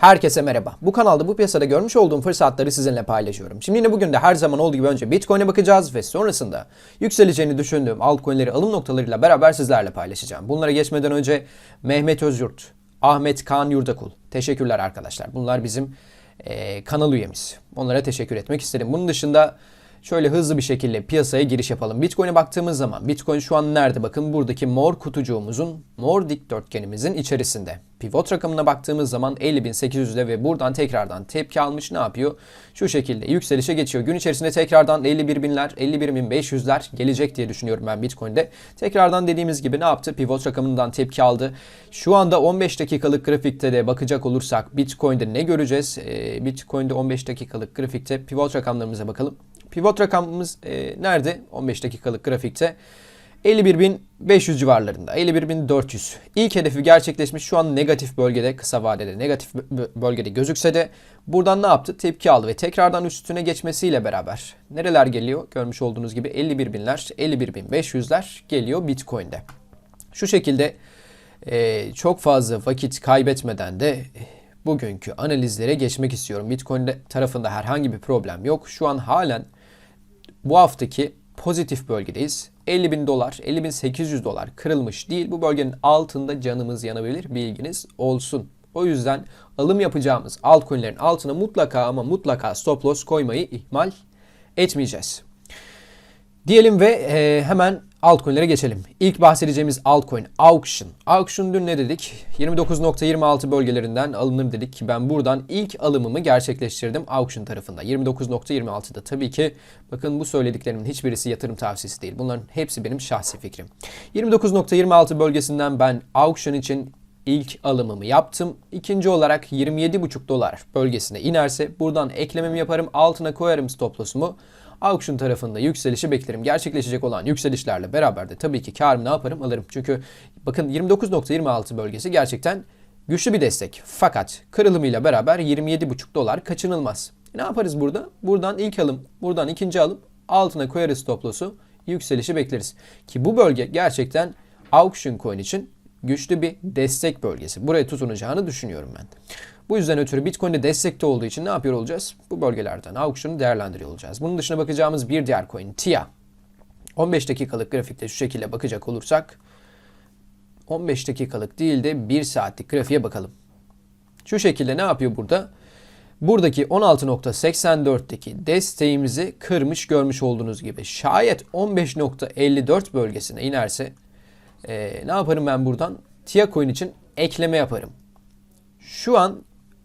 Herkese merhaba. Bu kanalda bu piyasada görmüş olduğum fırsatları sizinle paylaşıyorum. Şimdi yine bugün de her zaman olduğu gibi önce Bitcoin'e bakacağız ve sonrasında yükseleceğini düşündüğüm altcoin'leri alım noktalarıyla beraber sizlerle paylaşacağım. Bunlara geçmeden önce Mehmet Özyurt, Ahmet Kaan Yurdakul. Teşekkürler arkadaşlar. Bunlar bizim eee, kanal üyemiz. Onlara teşekkür etmek isterim. Bunun dışında Şöyle hızlı bir şekilde piyasaya giriş yapalım. Bitcoin'e baktığımız zaman Bitcoin şu an nerede? Bakın buradaki mor kutucuğumuzun, mor dikdörtgenimizin içerisinde. Pivot rakamına baktığımız zaman 50.800'de ve buradan tekrardan tepki almış ne yapıyor? Şu şekilde yükselişe geçiyor. Gün içerisinde tekrardan 51.000'ler, 51.500'ler gelecek diye düşünüyorum ben Bitcoin'de. Tekrardan dediğimiz gibi ne yaptı? Pivot rakamından tepki aldı. Şu anda 15 dakikalık grafikte de bakacak olursak Bitcoin'de ne göreceğiz? Ee, Bitcoin'de 15 dakikalık grafikte pivot rakamlarımıza bakalım. Pivot rakamımız e, nerede? 15 dakikalık grafikte. 51.500 civarlarında. 51.400. İlk hedefi gerçekleşmiş. Şu an negatif bölgede, kısa vadede negatif bö- bölgede gözükse de buradan ne yaptı? Tepki aldı ve tekrardan üstüne geçmesiyle beraber nereler geliyor? Görmüş olduğunuz gibi 51.000'ler, 51.500'ler geliyor Bitcoin'de. Şu şekilde e, çok fazla vakit kaybetmeden de bugünkü analizlere geçmek istiyorum. Bitcoin tarafında herhangi bir problem yok. Şu an halen bu haftaki pozitif bölgedeyiz. 50 bin dolar, 50 bin 800 dolar kırılmış değil. Bu bölgenin altında canımız yanabilir. Bilginiz olsun. O yüzden alım yapacağımız altcoin'lerin altına mutlaka ama mutlaka stop loss koymayı ihmal etmeyeceğiz. Diyelim ve e, hemen altcoin'lere geçelim. İlk bahsedeceğimiz altcoin Auction. Auction dün ne dedik? 29.26 bölgelerinden alınır dedik ki ben buradan ilk alımımı gerçekleştirdim Auction tarafında. 29.26'da tabii ki bakın bu söylediklerimin hiçbirisi yatırım tavsiyesi değil. Bunların hepsi benim şahsi fikrim. 29.26 bölgesinden ben Auction için ilk alımımı yaptım. İkinci olarak 27,5 dolar bölgesine inerse buradan eklememi yaparım. Altına koyarım stop loss'umu. Auction tarafında yükselişi beklerim. Gerçekleşecek olan yükselişlerle beraber de tabii ki karımı ne yaparım alırım. Çünkü bakın 29.26 bölgesi gerçekten güçlü bir destek. Fakat kırılımıyla beraber 27,5 dolar kaçınılmaz. E ne yaparız burada? Buradan ilk alım, buradan ikinci alım, altına koyarız stop loss'u, yükselişi bekleriz. Ki bu bölge gerçekten auction coin için güçlü bir destek bölgesi. Buraya tutunacağını düşünüyorum ben. Bu yüzden ötürü Bitcoin'de destekte olduğu için ne yapıyor olacağız? Bu bölgelerden auction'u değerlendiriyor olacağız. Bunun dışına bakacağımız bir diğer coin TIA. 15 dakikalık grafikte şu şekilde bakacak olursak 15 dakikalık değil de 1 saatlik grafiğe bakalım. Şu şekilde ne yapıyor burada? Buradaki 16.84'teki desteğimizi kırmış görmüş olduğunuz gibi. Şayet 15.54 bölgesine inerse ee, ne yaparım ben buradan? TIA coin için ekleme yaparım. Şu an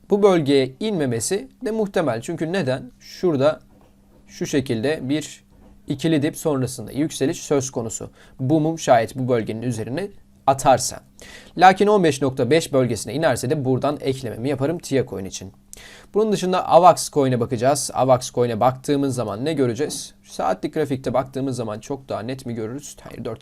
bu bölgeye inmemesi de muhtemel. Çünkü neden? Şurada şu şekilde bir ikili dip sonrasında yükseliş söz konusu. Bu mum şayet bu bölgenin üzerine atarsa. Lakin 15.5 bölgesine inerse de buradan eklememi yaparım TIA coin için. Bunun dışında AVAX coin'e bakacağız. AVAX coin'e baktığımız zaman ne göreceğiz? Saatlik grafikte baktığımız zaman çok daha net mi görürüz? Hayır 4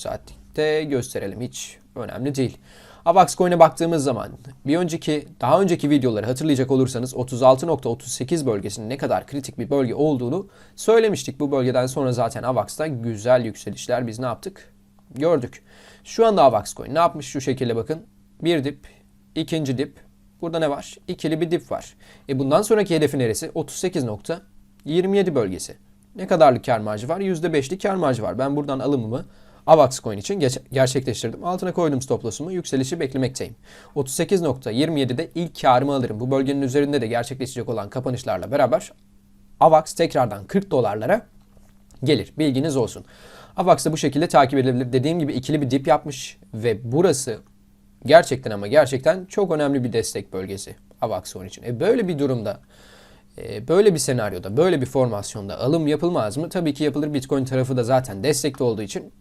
saatlikte gösterelim hiç önemli değil. AVAX coin'e baktığımız zaman bir önceki daha önceki videoları hatırlayacak olursanız 36.38 bölgesinin ne kadar kritik bir bölge olduğunu söylemiştik. Bu bölgeden sonra zaten AVAX'ta güzel yükselişler biz ne yaptık? Gördük. Şu anda AVAX coin ne yapmış şu şekilde bakın. Bir dip, ikinci dip, Burada ne var? İkili bir dip var. E bundan sonraki hedefi neresi? 38.27 bölgesi. Ne kadarlık kar marjı var? %5'lik kar marjı var. Ben buradan alımımı AVAX coin için gerçekleştirdim. Altına koydum stop loss'umu. Yükselişi beklemekteyim. 38.27'de ilk karımı alırım. Bu bölgenin üzerinde de gerçekleşecek olan kapanışlarla beraber AVAX tekrardan 40 dolarlara gelir. Bilginiz olsun. AVAX da bu şekilde takip edilebilir. Dediğim gibi ikili bir dip yapmış ve burası gerçekten ama gerçekten çok önemli bir destek bölgesi AVAX onun için. E böyle bir durumda e, böyle bir senaryoda, böyle bir formasyonda alım yapılmaz mı? Tabii ki yapılır. Bitcoin tarafı da zaten destekli olduğu için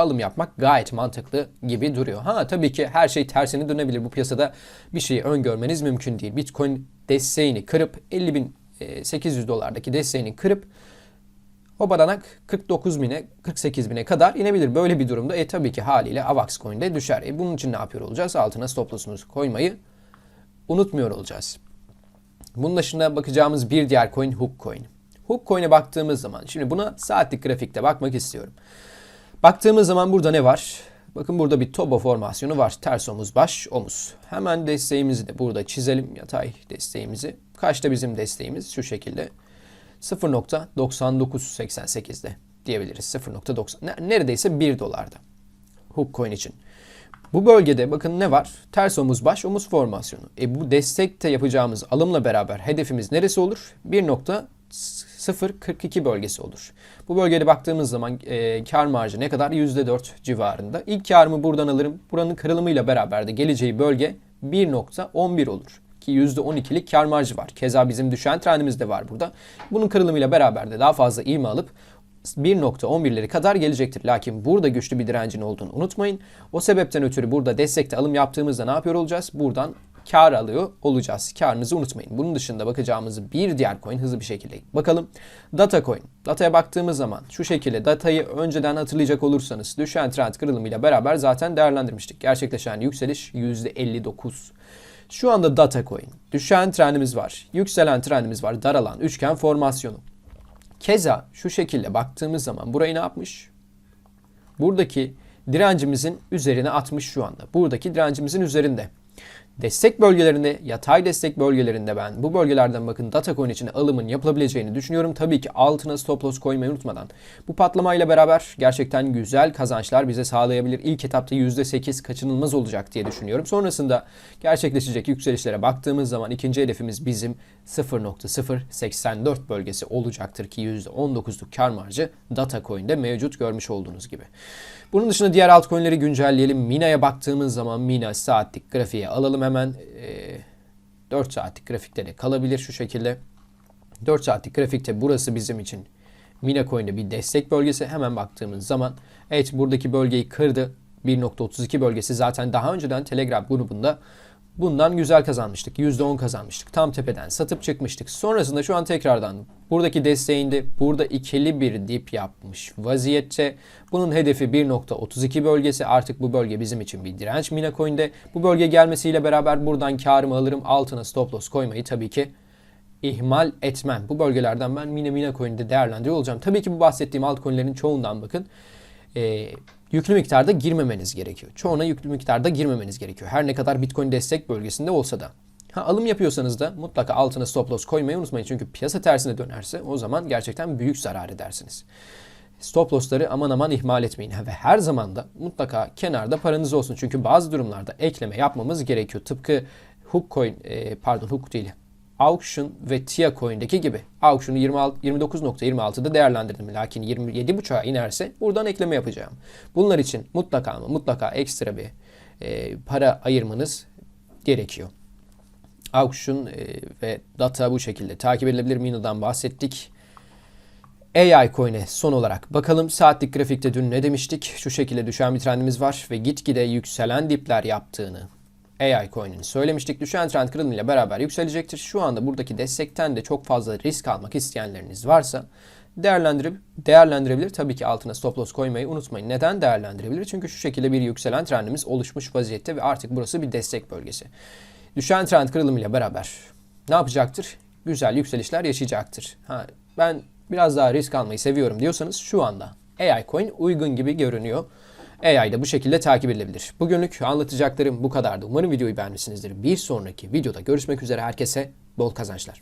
alım yapmak gayet mantıklı gibi duruyor. Ha tabii ki her şey tersine dönebilir. Bu piyasada bir şeyi öngörmeniz mümkün değil. Bitcoin desteğini kırıp 50.800 dolardaki desteğini kırıp o badanak 49 bine 48 bine kadar inebilir. Böyle bir durumda e tabii ki haliyle AVAX coin de düşer. E bunun için ne yapıyor olacağız? Altına stop loss'umuzu koymayı unutmuyor olacağız. Bunun dışında bakacağımız bir diğer coin Hook coin. Hook coin'e baktığımız zaman şimdi buna saatlik grafikte bakmak istiyorum. Baktığımız zaman burada ne var? Bakın burada bir toba formasyonu var. Ters omuz, baş, omuz. Hemen desteğimizi de burada çizelim. Yatay desteğimizi. Kaçta bizim desteğimiz? Şu şekilde. 0.9988'de diyebiliriz. 0.90 ne- neredeyse 1 dolarda. Hook coin için. Bu bölgede bakın ne var? Ters omuz baş omuz formasyonu. E bu destekte yapacağımız alımla beraber hedefimiz neresi olur? 1.042 bölgesi olur. Bu bölgede baktığımız zaman e, kar marjı ne kadar? %4 civarında. İlk karımı buradan alırım. Buranın kırılımıyla beraber de geleceği bölge 1.11 olur. Ki %12'lik kar marjı var. Keza bizim düşen trendimiz de var burada. Bunun kırılımıyla beraber de daha fazla ivme alıp 1.11'leri kadar gelecektir. Lakin burada güçlü bir direncin olduğunu unutmayın. O sebepten ötürü burada destekte alım yaptığımızda ne yapıyor olacağız? Buradan kar alıyor olacağız. Karınızı unutmayın. Bunun dışında bakacağımız bir diğer coin hızlı bir şekilde bakalım. Data coin. Dataya baktığımız zaman şu şekilde datayı önceden hatırlayacak olursanız düşen trend kırılımıyla beraber zaten değerlendirmiştik. Gerçekleşen yükseliş %59. Şu anda data coin. Düşen trendimiz var. Yükselen trendimiz var. Daralan üçgen formasyonu. Keza şu şekilde baktığımız zaman burayı ne yapmış? Buradaki direncimizin üzerine atmış şu anda. Buradaki direncimizin üzerinde. Destek bölgelerinde, yatay destek bölgelerinde ben bu bölgelerden bakın Datacoin için alımın yapılabileceğini düşünüyorum. Tabii ki altına stop loss koymayı unutmadan. Bu patlamayla beraber gerçekten güzel kazançlar bize sağlayabilir. İlk etapta %8 kaçınılmaz olacak diye düşünüyorum. Sonrasında gerçekleşecek yükselişlere baktığımız zaman ikinci hedefimiz bizim 0.084 bölgesi olacaktır ki %19'luk kar marjı Datacoin'de mevcut görmüş olduğunuz gibi. Bunun dışında diğer altcoin'leri güncelleyelim. Mina'ya baktığımız zaman Mina saatlik grafiğe alalım hemen. Ee, 4 saatlik grafikte de kalabilir şu şekilde. 4 saatlik grafikte burası bizim için Mina Coin'de bir destek bölgesi. Hemen baktığımız zaman evet buradaki bölgeyi kırdı. 1.32 bölgesi zaten daha önceden Telegram grubunda bundan güzel kazanmıştık. %10 kazanmıştık. Tam tepeden satıp çıkmıştık. Sonrasında şu an tekrardan buradaki desteğinde burada ikili bir dip yapmış vaziyette. Bunun hedefi 1.32 bölgesi. Artık bu bölge bizim için bir direnç Mina Coin'de. Bu bölge gelmesiyle beraber buradan karımı alırım. Altına stop loss koymayı tabii ki ihmal etmem. Bu bölgelerden ben Mina Mina değerlendiriyor olacağım. Tabii ki bu bahsettiğim altcoin'lerin çoğundan bakın e, yüklü miktarda girmemeniz gerekiyor. Çoğuna yüklü miktarda girmemeniz gerekiyor. Her ne kadar Bitcoin destek bölgesinde olsa da. Ha, alım yapıyorsanız da mutlaka altına stop loss koymayı unutmayın. Çünkü piyasa tersine dönerse o zaman gerçekten büyük zarar edersiniz. Stop loss'ları aman aman ihmal etmeyin. Ve her zaman da mutlaka kenarda paranız olsun. Çünkü bazı durumlarda ekleme yapmamız gerekiyor. Tıpkı Hook Coin, e, pardon Hook değil, Auction ve Tia Coin'deki gibi. Auction'u 26 29.26'da değerlendirdim. Lakin 27.5'a inerse buradan ekleme yapacağım. Bunlar için mutlaka ama mutlaka ekstra bir e, para ayırmanız gerekiyor. Auction e, ve data bu şekilde takip edilebilir. Mina'dan bahsettik. AI coin'e son olarak bakalım. Saatlik grafikte dün ne demiştik? Şu şekilde düşen bir trendimiz var ve gitgide yükselen dipler yaptığını AI coin'ini söylemiştik. Düşen trend kırılımıyla beraber yükselecektir. Şu anda buradaki destekten de çok fazla risk almak isteyenleriniz varsa değerlendirip değerlendirebilir. Tabii ki altına stop loss koymayı unutmayın. Neden değerlendirebilir? Çünkü şu şekilde bir yükselen trendimiz oluşmuş vaziyette ve artık burası bir destek bölgesi. Düşen trend kırılımıyla beraber ne yapacaktır? Güzel yükselişler yaşayacaktır. Ha, ben biraz daha risk almayı seviyorum diyorsanız şu anda AI coin uygun gibi görünüyor. AI da bu şekilde takip edilebilir. Bugünlük anlatacaklarım bu kadardı. Umarım videoyu beğenmişsinizdir. Bir sonraki videoda görüşmek üzere herkese bol kazançlar.